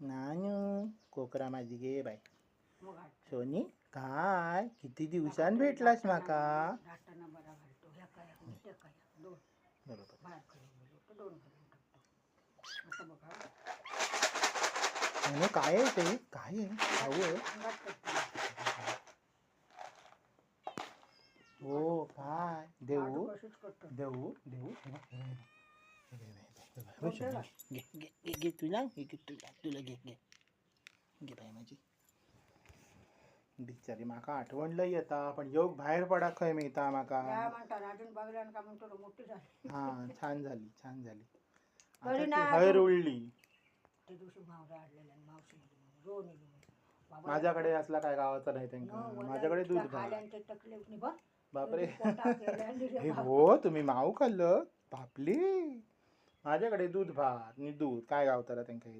नानू कोकरा माझी गे बाय हाडटा. सोनी काय? किती दिवसान भेटलास माका? बरोबर. काय आहे ते? काय आहे? खाऊ आहे. हो काय? देऊ. देऊ देऊ. घे घे घे घे तुला घे घे तुला तुला घे घे घे बाई माझी बिचारी माका आठवण लई येता पण योग बाहेर पडा खंय मिळता माका बघल्यानं का म्हणतो मोठी झाली हा छान झाली छान झाली आता ती हयर. उडली ते दिवशी मावशी माझ्याकडे असला काय गावाचा नाही त्यांना माझ्याकडे दूध तकलीफ नाही बघ बापरे हे. हो तुम्ही माऊ खाल्लं बापले माझ्याकडे दूध भात आणि दूध. काय गावताला त्यांच्या